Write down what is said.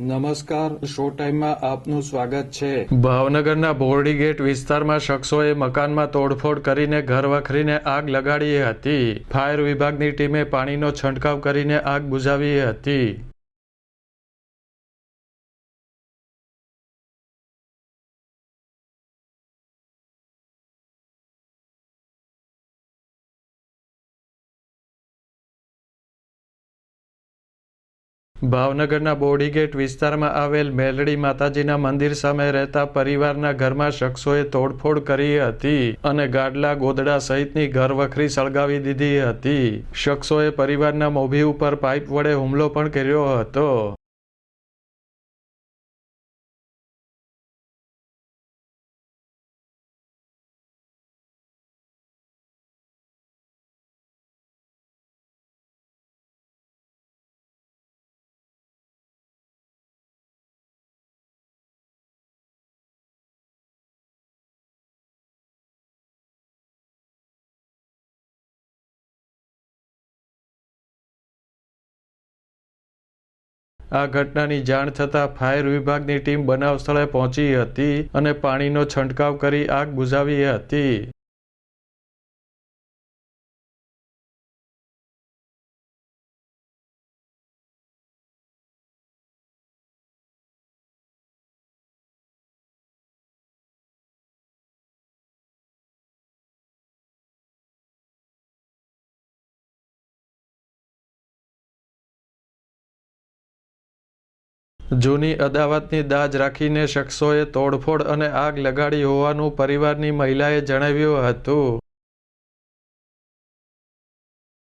નમસ્કાર, શો ટાઈમમાં આપનું સ્વાગત છે. ભાવનગરના બોરડી ગેટ વિસ્તારમાં શખ્સોએ મકાનમાં તોડફોડ કરીને ઘર વખરીને આગ લગાડી હતી. ફાયર વિભાગની ટીમે પાણીનો છંટકાવ કરીને આગ બુઝાવી હતી. ભાવનગરના બોડીગેટ વિસ્તારમાં આવેલ મેલડી માતાજીના મંદિર સામે રહેતા પરિવારના ઘરમાં શખ્સોએ તોડફોડ કરી હતી અને ગાડલા ગોદડા સહિતની ઘરવખરી સળગાવી દીધી હતી. શખ્સોએ પરિવારના મોભી ઉપર પાઇપ વડે હુમલો પણ કર્યો હતો. આ ઘટનાની જાણ થતાં ફાયર વિભાગની ટીમ બનાવ સ્થળે પહોંચી હતી અને પાણીનો છંટકાવ કરી આગ બુઝાવી હતી. જૂની અદાવતની દાજ રાખીને શખ્સોએ તોડફોડ અને આગ લગાડી હોવાનું પરિવારની મહિલાએ જણાવ્યું હતું.